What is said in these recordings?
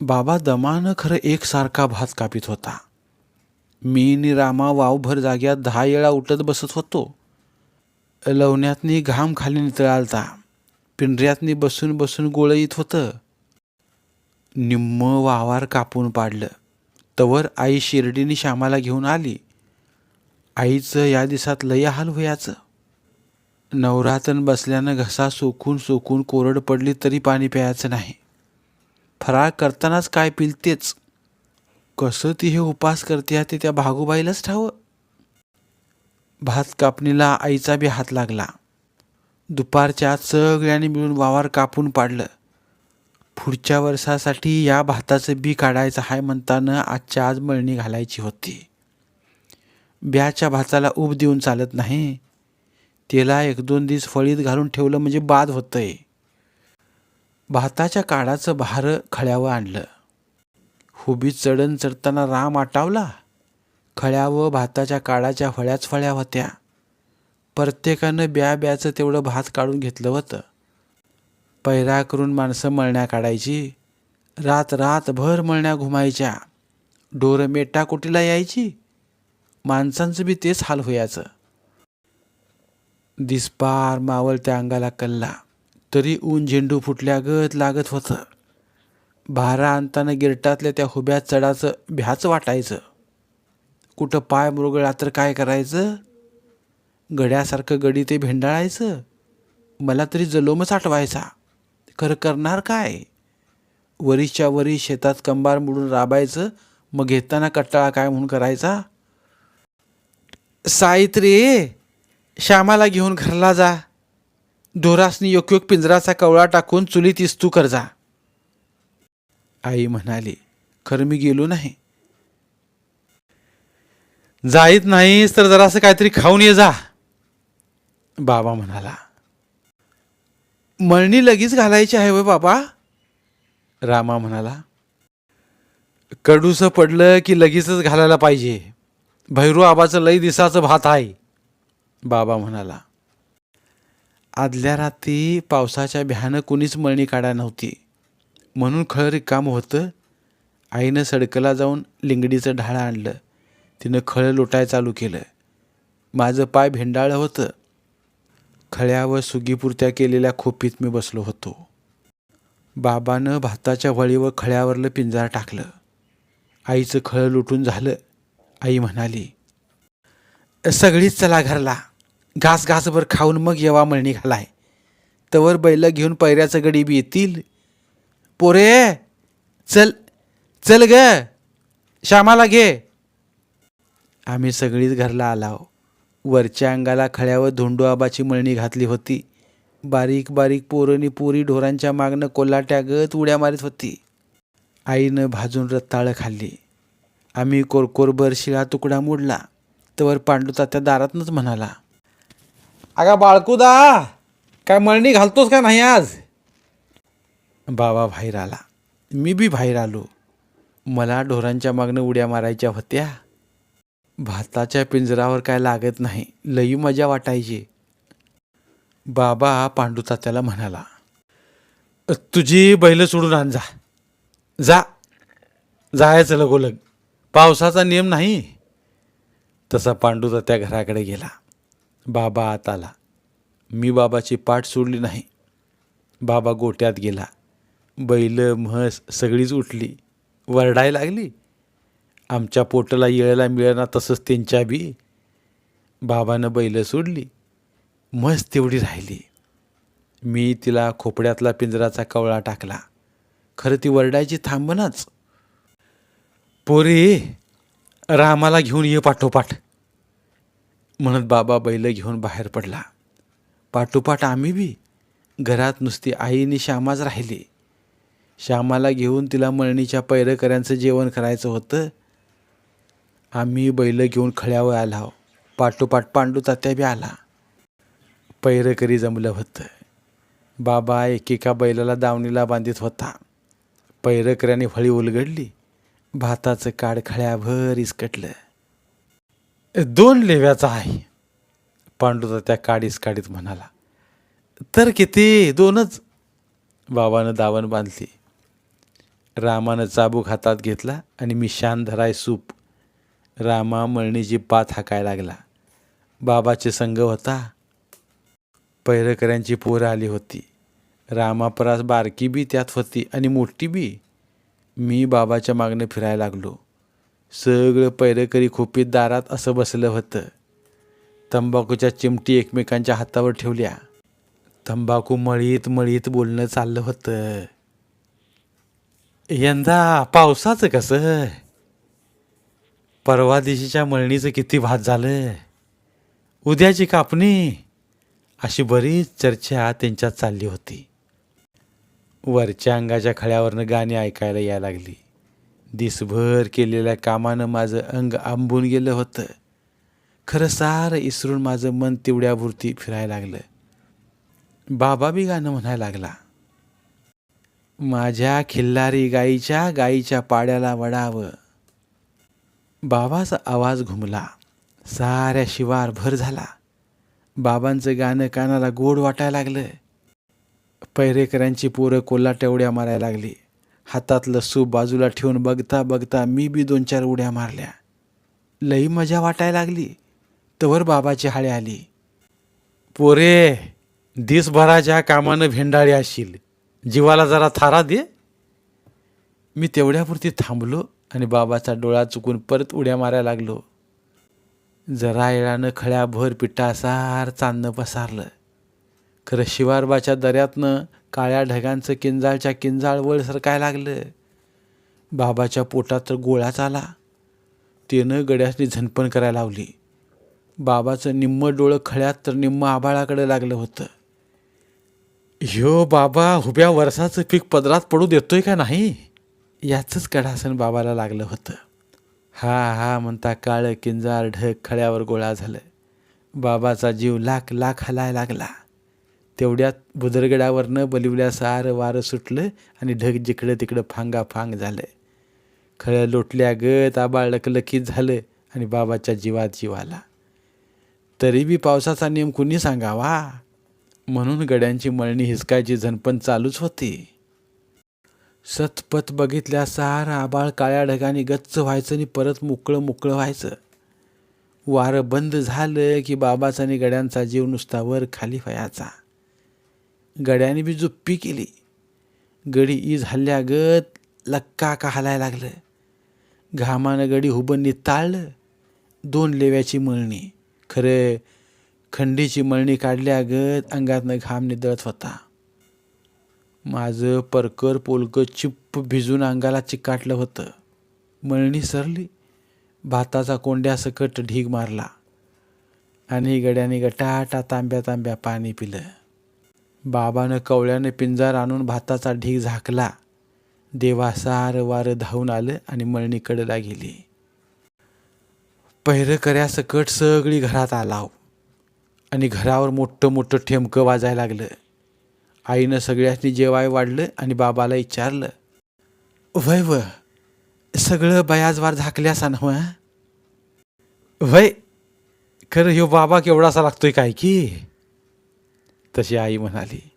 बाबा दमानं खरं एकसारखा भात कापीत होता. मी नि रामा वावभर जाग्यात दहा वेळा उठत बसत होतो. लवण्यातनी घाम खाली नितळालता. पिंढऱ्यातनी बसून बसून गोळईत होतं. निम्म वावर कापून पाडलं. तवर आई शिर्डीने श्यामाला घेऊन आली. आईचं या दिवसात लय हाल व्हायचं. नवरातन बसल्यानं घसा सोकून सोकून कोरड पडली तरी पाणी प्यायचं नाही. फराळ करतानाच काय पिलतेच कसं ती हे उपास करते ते त्या भागूबाईलाच ठावं. भात कापणीला आईचा बी हात लागला. दुपारच्या आत सगळ्यांनी मिळून वावर कापून पाडलं. पुढच्या वर्षासाठी या भाताचं बी काढायचं आहे म्हणताना आजच्या आज मळणी घालायची होती. ब्याच्या भाताला उब देऊन चालत नाही. त्याला एक दोन दिवस फळीत घालून ठेवलं म्हणजे बाद होतंय. भाताच्या काळाचं भार खळ्यावर आणलं. हुबीत चढण चढताना राम आटावला. खळ्यावं भाताच्या काळाच्या फळ्याच फळ्या होत्या. प्रत्येकानं ब्या ब्याचं तेवढं भात काढून घेतलं होतं. पैरा करून माणसं मळण्या काढायची. रात रातभर मळण्या घुमायच्या. डोरं मेटा यायची. माणसांचं बी तेच हाल व्हायचं दिसपार मावळत्या अंगाला कल्ला. तरी ऊन झेंडू फुटल्यागत लागत होतं. भारा आणताना गिरटातल्या त्या हुब्यात चढाचं भ्याच वाटायचं. कुठं पाय मुरगळा तर काय करायचं? गड्यासारखं गडी ते भेंडाळायचं? मला तरी जलोमच आठवायचा. खरं करणार काय? वरीच्या वरी शेतात कंबार मोडून राबायचं मग घेताना कट्टाळा काय म्हणून करायचा? सावित्री श्यामाला घेऊन घरला जा. ढोरासनी योग्य पिंजराचा कवळा टाकून चुलीत इस्तू कर जा. आई म्हणाली खरं मी गेलो नाही. जाईत नाहीस तर जरासं काहीतरी खाऊन ये जा. बाबा म्हणाला मळणी लगेच घालायची आहे वय बाबा? रामा म्हणाला कडूसं पडलं की लगेचच घालायला पाहिजे. भैरू आबाचं लई दिसाचं भात आहे. बाबा म्हणाला आदल्या रात्री पावसाच्या भ्यानं कुणीच मळणी काढा नव्हती. म्हणून खळ रिकाम होतं. आईनं सडकला जाऊन लिंगडीचं ढाळं आणलं. तिनं खळं लुटाय चालू केलं. माझं पाय भेंडाळं होतं. खळ्यावर सुगीपुरत्या केलेल्या खोपीत मी बसलो होतो. बाबानं भाताच्या वळीवर खळ्यावरलं पिंजार टाकलं. आईचं खळं लुटून झालं. आई म्हणाली सगळीच चला घरला. घास घासभर खाऊन मग येवा मळणी घालाय. तवर बैल घेऊन पैऱ्याचं गडी बी येतील. पोरे चल चल ग श्यामाला घे. आम्ही सगळीच घरला आलाव. वरच्या अंगाला खळ्यावर धोंडू आबाची मळणी घातली होती. बारीक बारीक पोरणी पोरी ढोरांच्या मागनं कोल्हाट्यागत उड्या मारीत होती. आईनं भाजून रत्ताळं खाल्ली. आम्ही कोरकोरभर शिळा तुकडा मोडला. तवर पांडू त्या दारातनंच म्हणाला अगा बाळकुदा काय मळणी घालतोस का नाही आज? बाबा बाहेर आला. मी बी बाहेर आलो. मला ढोरांच्या मागनं उड्या मारायच्या होत्या. भाताच्या पिंजरावर काय लागत नाही लई मजा वाटायची. बाबा पांडुतात्याला म्हणाला तुझी बैल सोडून आण जा. जा. जायचं लगोलग. पावसाचा नियम नाही. तसा पांडुतात्या घराकडे गेला. बाबा आत आला. मी बाबाची पाठ सोडली नाही. बाबा गोट्यात गेला. बैल म्हस सगळीच उठली. वरडाय लागली. आमच्या पोटाला येळायला मिळेना तसंच त्यांच्या बी. बाबानं बैलं सोडली. म्हस तेवढी राहिली. मी तिला खोपड्यातला पिंजराचा कवळा टाकला. खरं ती वरडायची थांबनाच पोरे रामाला घेऊन ये पाठोपाठ. म्हणत बाबा बैल घेऊन बाहेर पडला. पाठोपाठ आम्ही बी घरात नुसती आईनी श्यामाच राहिली. श्यामाला घेऊन तिला मळणीच्या पैरकऱ्यांचं जेवण करायचं होतं. आम्ही बैल घेऊन खळ्यावर आला. पाठोपाठ पांडू तात्या बी आला. पैरकरी जमलं होतं. बाबा एकेका बैलाला दावणीला बांधित होता. पैरकऱ्याने फळी उलगडली. भाताचं काड खळ्याभर इसकटलं. दोन लेव्याचा आहे. पांडूचा त्या काडीस काडीत म्हणाला तर किती? दोनच. बाबानं दावण बांधली. रामानं चाबूक हातात घेतला आणि मी शान धराय सूप रामा मळणीची पात हाकायला लागला. बाबाचे संघ होता. पैरकऱ्यांची पोरं आली होती. रामापरास बारकी बी त्यात होती आणि मोठी बी. मी बाबाच्या मागणं फिरायला लागलो. सगळं पैरकरी खोपीत दारात असं बसलं होतं. तंबाखूच्या चिमटी एकमेकांच्या हातावर ठेवल्या. तंबाखू मळीत मळीत बोलणं चाललं होतं. यंदा पावसाचं कसं? परवा दिवशीच्या मळणीचं किती भात झालं? उद्याची कापणी? अशी बरीच चर्चा त्यांच्यात चालली होती. वरच्या अंगाच्या खळ्यावरनं गाणी ऐकायला यायला लागली. दिसभर केलेल्या कामानं माझं अंग आंबून गेलं होतं. खरं सारं इसरून माझं मन तेवढ्याभुरती फिरायला लागलं. बाबा बी गाणं म्हणायला लागला. माझ्या खिल्लारी गाईच्या गाईच्या पाड्याला वडावं. बाबाचा आवाज घुमला. साऱ्या शिवार भर झाला. बाबांचं गाणं कानाला गोड वाटायला लागलं. पैरेकरांची पोरं कोल्हाटेवड्या उड्या मारायला लागली. हातातलं सूप बाजूला ठेवून बघता बघता मी बी दोन चार उड्या मारल्या. लई मजा वाटायला लागली. तवर बाबाची हाळे आली. पोरे दिसभराच्या कामानं भेंडाळी असशील जीवाला जरा थारा दे. मी तेवढ्यापुरती थांबलो आणि बाबाचा डोळा चुकून परत उड्या मारायला लागलो. जरा येळानं खळ्याभर पिठासार चांदणं पसारलं. खरं शिवारबाच्या दऱ्यातनं काळ्या ढगांचं किंजाळच्या किंजाळ वळ सरकाय लागलं. बाबाच्या पोटात तर गोळाच आला. तिनं गड्यासनी झनपण करायला लावली. बाबाचं निम्मं डोळं खळ्यात तर निम्मं आभाळाकडे लागलं होतं. ह्यो बाबा उभ्या वर्षाचं पीक पदरात पडू देतोय का नाही? याचंच कडासन बाबाला लागलं होतं. हा हा म्हणता काळं किंजार ढग खळ्यावर गोळा झालं. बाबाचा जीव लाख लाख हलाय लागला. तेवढ्यात बुदरगडावरनं बलिवल्या सारं वारं सुटलं आणि ढग जिकडं तिकडं फांगा फांग झालं. खळं लोटल्या गत आबाळ लकलकीत झालं आणि बाबाच्या जीवात जीव आला तरी बी पावसाचा नियम कुणी सांगावा? म्हणून गड्यांची मळणी हिसकायची झणपण चालूच होती. सतपत बघितल्या सार आबाळ काळ्या ढगाने गच्च व्हायचं आणि परत मोकळं मोकळं व्हायचं. वारं बंद झालं की बाबाचा आणि गड्यांचा जीव नुसता वर खाली व्हायचा. गड्याने बी जुप्पी केली. गडी ई झाल्यागत लक्का का हालायला लागलं. घामानं गडी हुबं निताळलं दोन लेव्याची मळणी. खरं खंडीची मळणी काढल्यागत अंगातनं घाम निदळत होता. माझं परकर पोलकं चिप्प भिजून अंगाला चिकाटलं होतं. मळणी सरली. भाताचा कोंड्यासकट ढीग मारला. आणि गड्याने गटाटा तांब्या तांब्या पाणी पिलं. बाबानं कवळ्याने पिंजार आणून भाताचा ढीग झाकला. देवा सार वार धावून आलं आणि मळणीकडला गेली पहिरकऱ्या सकट सगळी घरात आलाव. आणि घरावर मोठं मोठं ठेमकं वाजायला लागलं. आईनं सगळ्यांनी जेवाय वाढलं आणि बाबाला विचारलं वय व सगळं बयाजवार झाकल्यासा नव वय खरं ह्यो बाबा केवढासा लागतोय काय की? तशी आई म्हणाली.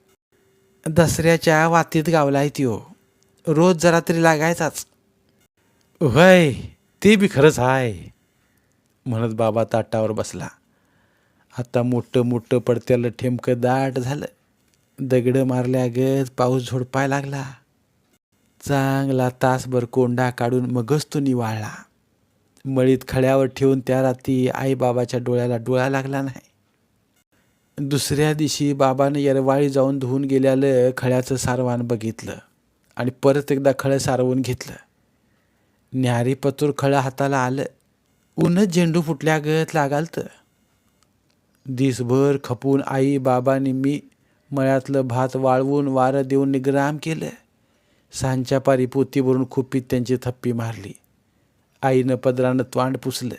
दसऱ्याच्या वातीत गावला आहे त्यो. रोज जरा तरी लागायचाच. होय ते बी खरंच आहे म्हणत बाबा ताटावर बसला. आता मोठं मोठं पडत्याला ठेमकं दाट झालं. दगडं मारल्यागत पाऊस झोडपाय लागला. चांगला तासभर कोंडा काढून मगच तो निवाळला. मळीत खड्यावर ठेवून त्या राती आईबाबाच्या डोळ्याला डोळा लागला नाही. दुसऱ्या दिवशी बाबानं येरवाळी जाऊन धुवून गेल्यालं खळ्याचं सारवान बघितलं आणि परत एकदा खळं सारवून घेतलं. न्यारी पतूर खळं हाताला आलं. ऊनच झेंडू फुटल्यागत लागालतं. दिसभर खपून आई बाबांनी मी मळ्यातलं भात वाळवून वारं देऊन निग्राम केलं. सांच्या पारी पोती भरून खुपीत त्यांची थप्पी मारली. आईनं पदरानं त्वांड पुसलं.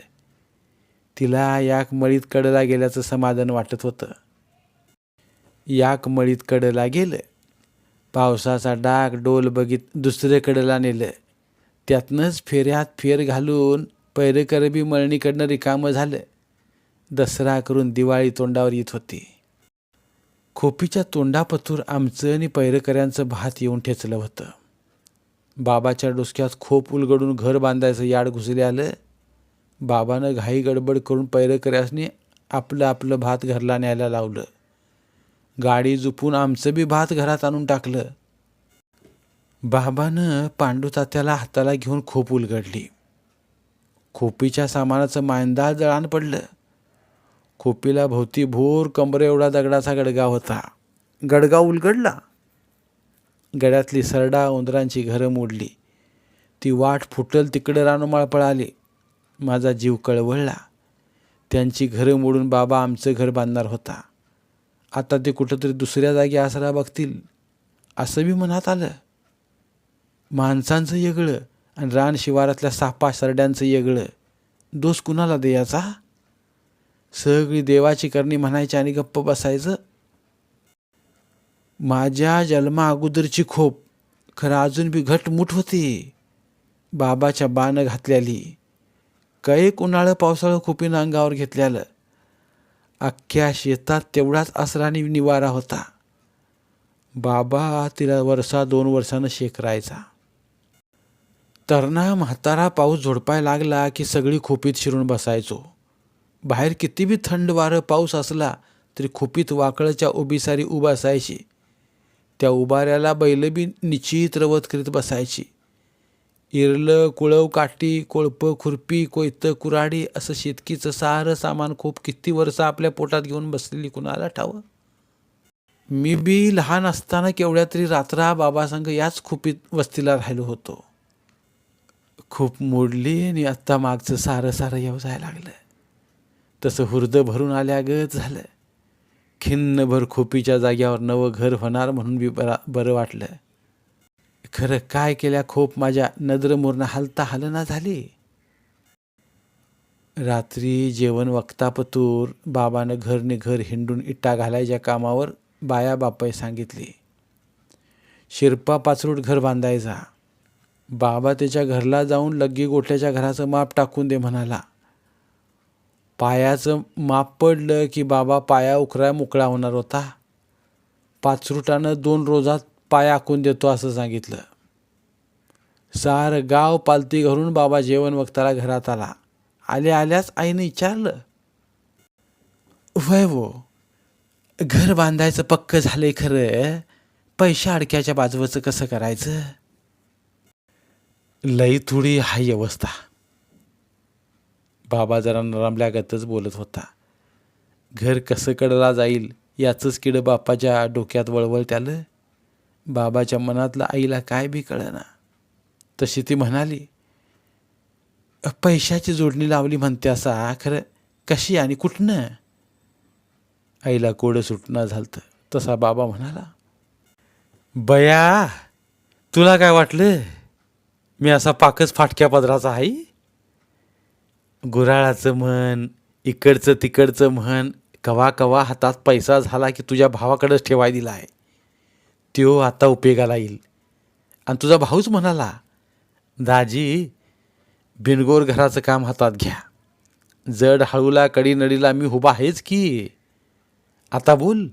तिला याक मळीत कडला गेल्याचं समाधान वाटत होतं. याक मळीत कडला गेलं. पावसाचा डाग डोल बघित दुसरे कडला नेलं. त्यातनंच फेऱ्यात फेर घालून पैरकरबी मळणीकडनं रिकामं झालं. दसरा करून दिवाळी तोंडावर येत होती. खोपीच्या तोंडापतूर आमचं आणि पैरकऱ्यांचं भात येऊन ठेचलं होतं. बाबाच्या डोसक्यात खोप उलगडून घर बांधायचं याड घुसले आलं. बाबानं घाई गडबड करून पैरकऱ्यासनी आपलं आपलं भात घरला न्यायला लावलं. गाडी जुपून आमचं बी भात घरात आणून टाकलं. बाबानं पांडू तात्याला हाताला घेऊन खोप उलगडली. खोपीच्या सामानाचं मांदा जळान पडलं. खोपीला भोवती भोर कंबर एवढा दगडाचा गडगाव होता. गडगाव उलगडला. गड्यातली सरडा उंदरांची घरं मोडली. ती वाट फुटल तिकडं रानोमाळ पळाली. माझा जीव कळवळला. त्यांची घरं मोडून बाबा आमचं घर बांधणार होता. आता ते कुठंतरी दुसऱ्या जागी आसरा बघतील असं बी मनात आलं. माणसांचं येगळं आणि रान शिवारातल्या सापा सरड्यांचं येगळं. दोष कुणाला द्यायचा? सगळी देवाची करणी म्हणायची आणि गप्प बसायचं. माझ्या जन्मा अगोदरची खोप खरं अजून बी घटमुठ होती. बाबाच्या बानं घातल्याली. कैक उन्हाळं पावसाळं खोपीनं अंगावर घेतल्यालं. अख्ख्या शेतात तेवढाच आसराने निवारा होता. बाबा तिला वर्षा दोन वर्षानं शेकरायचा. तरणा म्हातारा पाऊस झोडपाय लागला की सगळी खोपीत शिरून बसायचो. बाहेर किती बी थंड वारं पाऊस असला तरी खोपीत वाकळच्या उभीसारी उभा असायची. त्या उभाऱ्याला बैल बी निश्चित रवत करीत बसायची. इरलं कुळव काठी कोळपं खुरपी कोयतं कुराडी असं शेतकीचं सारं सामान खूप किती वर्ष आपल्या पोटात घेऊन बसलेली कुणाला ठावं? मी बी लहान असताना केवढ्या तरी रात्रा बाबासंग याच खुपीत वस्तीला राहिलो होतो. खूप मोडली आणि आत्ता मागचं सारं सारं येऊ जायला लागलं. तसं हुर्द भरून आल्यागत झालं. खिन्नभर खोपीच्या जाग्यावर नवं घर होणार म्हणून बी बरा बरं वाटलं. खरं काय केल्या खोप माझ्या नद्रमोरनं हालता हलना झाली. रात्री जेवण वक्तापतूर बाबानं घरने घर हिंडून इट्टा घालायच्या कामावर बाया बापाय सांगितली शिरपा पाचरूट घर बांधायचा. बाबा त्याच्या घरला जाऊन लग्गी गोठ्याच्या घराचं माप टाकून दे म्हणाला. पायाचं माप पडलं की बाबा पाया उकरा मोकळा होणार होता. पाचरुटानं दोन रोजात पाय आखून देतो असं सांगितलं. सार गाव पालती घरून बाबा जेवण वक्ताला घरात आला. आले आल्याच आईने विचारलं वय वो घर बांधायचं पक्क झालंय खरं. पैशा अडक्याच्या बाजूचं कसं करायचं? लई थोडी हाय अवस्था बाबा जरा नरमल्यागतच बोलत होता. घर कसं कडला जाईल याचंच किडं बापाच्या डोक्यात वळवळ त्यालं. बाबाच्या मनातलं आईला काय बी कळना. तशी ती म्हणाली पैशाची जोडणी लावली म्हणते असा खरं कशी आणि कुठनं? आईला कोडं सुटणं झालतं. तसा बाबा म्हणाला बया तुला काय वाटलं? मी असा पाकच फाटक्या पदराचा आहे गुराळाचं म्हण इकडचं तिकडचं म्हण कवा कवा हातात पैसा झाला की तुझ्या भावाकडेच ठेवाय दिला आहे त्यो आता उपयोगाला येईल. आणि तुझा भाऊच म्हणाला दाजी बिनगोर घराचं काम हातात घ्या. जड हळूला कडी नडीला मी उभा आहेच की. आता बोल.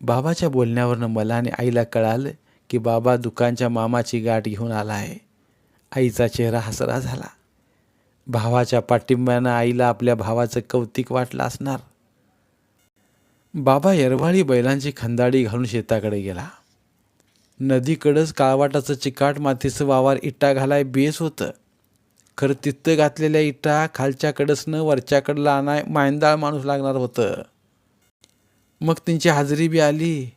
बाबाच्या बोलण्यावरनं मला आणि आईला कळालं की बाबा दुकानच्या मामाची गाठ घेऊन आला आहे आईचा चेहरा हसरा झाला. भावाच्या पाठिंब्यानं आईला आपल्या भावाचं कौतिक वाटलं असणार. बाबा येरवाळी बैलांची खंदाडी घालून शेताकडे गेला. नदीकडंच काळवाटाचं चिकाट मातीचं वावर इट्टा घालाय बेस होतं. खरं तिथं घातलेल्या इटा खालच्याकडंचनं वरच्याकडला आणाय मायंदाळ माणूस लागणार होतं. मग त्यांची हाजरी बी आली.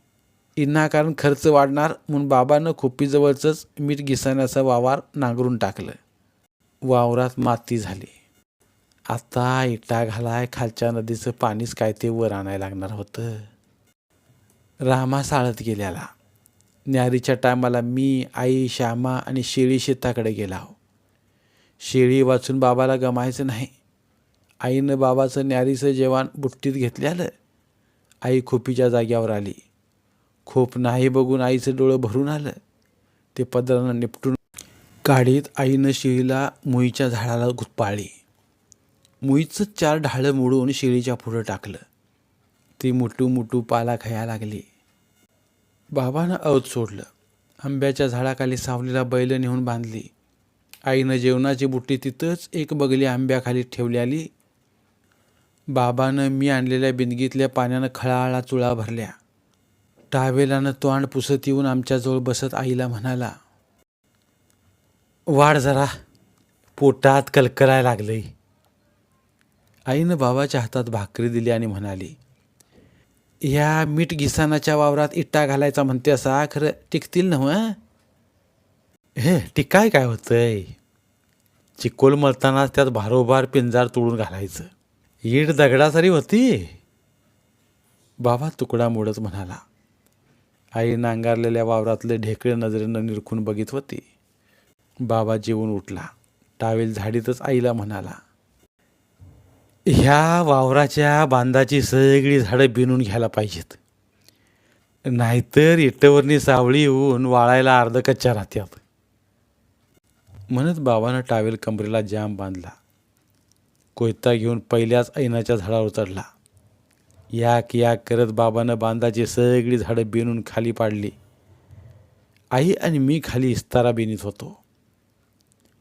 इनाकारण खर्च वाढणार म्हणून बाबानं खोपीजवळचंच मीठ घिसाण्याचा वावर नांगरून टाकलं. वावरात माती झाली. आता इटा घालाय खालच्या नदीचं पाणीच काय ते वर आणायला लागणार होतं. रामा साळत गेल्याला न्यारीच्या टायमाला मी आई श्यामा आणि शेळी शेताकडे गेला हो. शेळी वाचून बाबाला गमायचं नाही. आईनं बाबाचं न्यारीचं जेवण बुट्टीत घेतल्यालं. आई खोपीच्या जाग्यावर आली. खोप नाही बघून आईचं डोळं भरून आलं. ते पदरानं निपटून काढीत आईनं शिळीला मुईच्या झाडाला गुतपाळली. मुईचं चार ढाळं मोडून शिळीच्या पुढं टाकलं. ती मुटू मुटू पाला खाया लागली. बाबानं अवध सोडलं. आंब्याच्या झाडाखाली सावलीला बैल नेऊन बांधली. आईनं जेवणाची बुट्टी तिथंच एक बगली आंब्याखाली ठेवल्याली बाबानं मी आणलेल्या बिंदगीतल्या पाण्यानं खळाळा चुळा भरल्या. टावेलानं तोंड पुसत येऊन आमच्याजवळ बसत आईला म्हणाला वाढ जरा पोटात कलकलाय लागलंय. आईनं बाबाच्या हातात भाकरी दिली आणि म्हणाली ह्या मीठ घिसानाच्या वावरात इट्टा घालायचा म्हणते असा खरं टिकतील ना मग हे टिकाय काय होतंय? चिकोल मळताना त्यात भारोभार पिंजार तोडून घालायचं. ईड दगडासारी होती? बाबा तुकडा मोडत म्हणाला आई नांगारलेल्या वावरातले ढेकळे नजरेनं निरखून बघित होती. बाबा जेवून उठला. टावेल झाडीतच आईला म्हणाला ह्या वावराच्या बांधाची सगळी झाडं बिनून घ्यायला पाहिजेत. नाहीतर इट्टवरणी सावळी येऊन वाळायला अर्ध कच्च्या राहत्यात म्हणत बाबानं टावेल कमरेला जाम बांधला. कोयता घेऊन पहिल्याच ऐनाच्या झाडावर चढला. याक याक करत बाबानं बांधाची सगळी झाडं बिनून खाली पाडली. आई आणि मी खाली इस्तारा बिनीत होतो.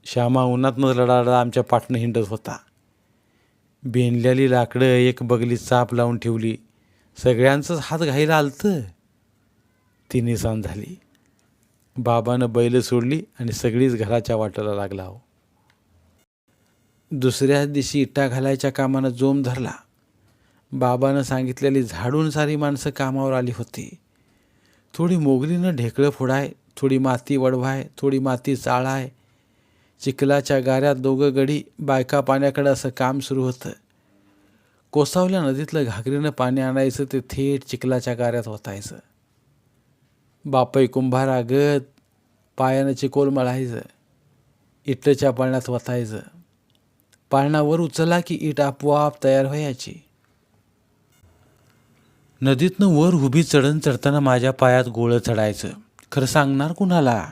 श्यामा उन्हातनं लढाडा आमच्या पाठनं हिंडत होता. बेनलेली लाकडं एक बगली चाप लावून ठेवली. सगळ्यांचंच हात घाईला आलतं. ती निसान झाली बाबानं बैल सोडली आणि सगळीच घराच्या वाटेला लागला हो. दुसऱ्याच दिवशी इट्टा घालायच्या कामानं जोम धरला. बाबानं सांगितलेली झाडून सारी माणसं कामावर आली होती. थोडी मोगलीनं ढेकळं फोडाय थोडी माती वडवाय थोडी माती चाळाय चिखलाच्या गाऱ्यात दोघं गडी बायका पाण्याकडं असं काम सुरू होतं. कोसावल्या नदीतलं घागरीनं पाणी आणायचं ते थेट चिखलाच्या गाऱ्यात होतायचं बापई कुंभारागत पायानं चिकोल मळायचं इटच्या पाळण्यात वतायचं. पाळणावर उचलला की इट आपोआप तयार व्हायची. नदीतनं वर उभी चढण चढताना माझ्या पायात गोळं चढायचं. खरं सांगणार कुणाला?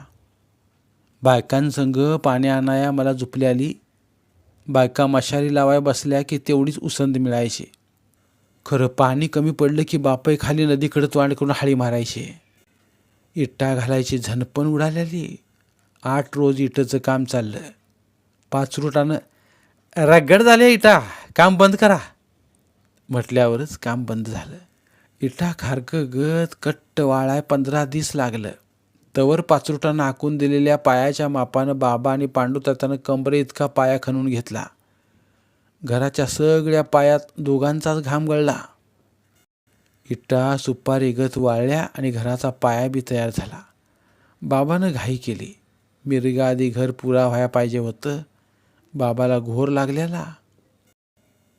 बायकांसंग पाणी आणाया मला झुपली आली. बायका मशारी लावाय बसल्या की तेवढीच उसंत मिळायची. खरं पाणी कमी पडलं की बापई खाली नदीकडं तोंड करून हाळी मारायचे. इट्टा घालायची झनपण उडालेली. आठ रोज इटाचं काम चाललं. पाच रुटानं रगड झाले इटा काम बंद करा. म्हटल्यावरच काम बंद झालं. इटा खारकं गत कट्ट वाळाय पंधरा दिस लागलं. तवर पाचरुटानं आखून दिलेल्या पायाच्या मापानं बाबा आणि पांडू तात्यानं इतका पाया खणून घेतला. घराच्या सगळ्या पायात दोघांचाच घाम गळला. इट्टा सुपारी गत वाळल्या आणि घराचा पाया बी तयार झाला. बाबानं घाई केली. मिरगा आधी घर पुरा व्हायला पाहिजे होतं. बाबाला घोर लागलेला.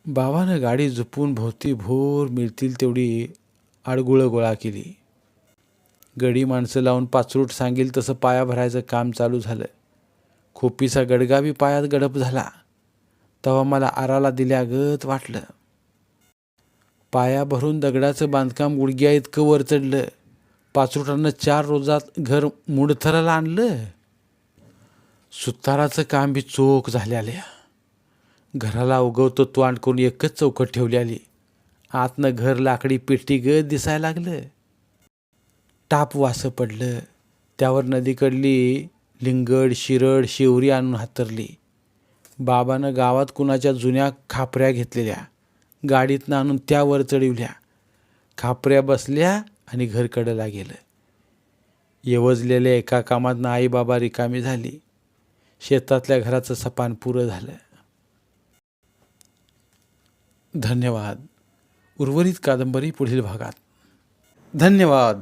बाबानं गाडी झुपून भोवती भोर मिळतील तेवढी आडगुळं गोळा केली. गडी माणसं लावून पाचरूट सांगेल तसं पाया भरायचं काम चालू झालं खोपीचा गडगावी पायात गडप झाला. तेव्हा मला आराला दिल्यागत वाटलं. पाया भरून दगडाचं बांधकाम गुडघ्या इतकं वर चढलं. पाचरुटानं चार रोजात घर मुडथराला आणलं. सुताराचं काम बी चोख झाल्याल्या. घराला उगवतो तोंड करून एकच चौकट ठेवली आली आतनं घर लाकडी पेटी गत दिसायला लागलं. टाप वासं पडलं. त्यावर नदीकडली लिंगड शिरड शिवरी आणून हातरली. बाबानं गावात कुणाच्या जुन्या खापऱ्या घेतलेल्या गाडीतनं आणून त्यावर चढिवल्या. खापऱ्या बसल्या आणि घरकडला गेलं. येवजलेल्या एका कामातनं आई बाबा रिकामी झाली. शेतातल्या घराचं सपान पुरं झालं. धन्यवाद. उर्वरित कादंबरी पुढील भागात. धन्यवाद.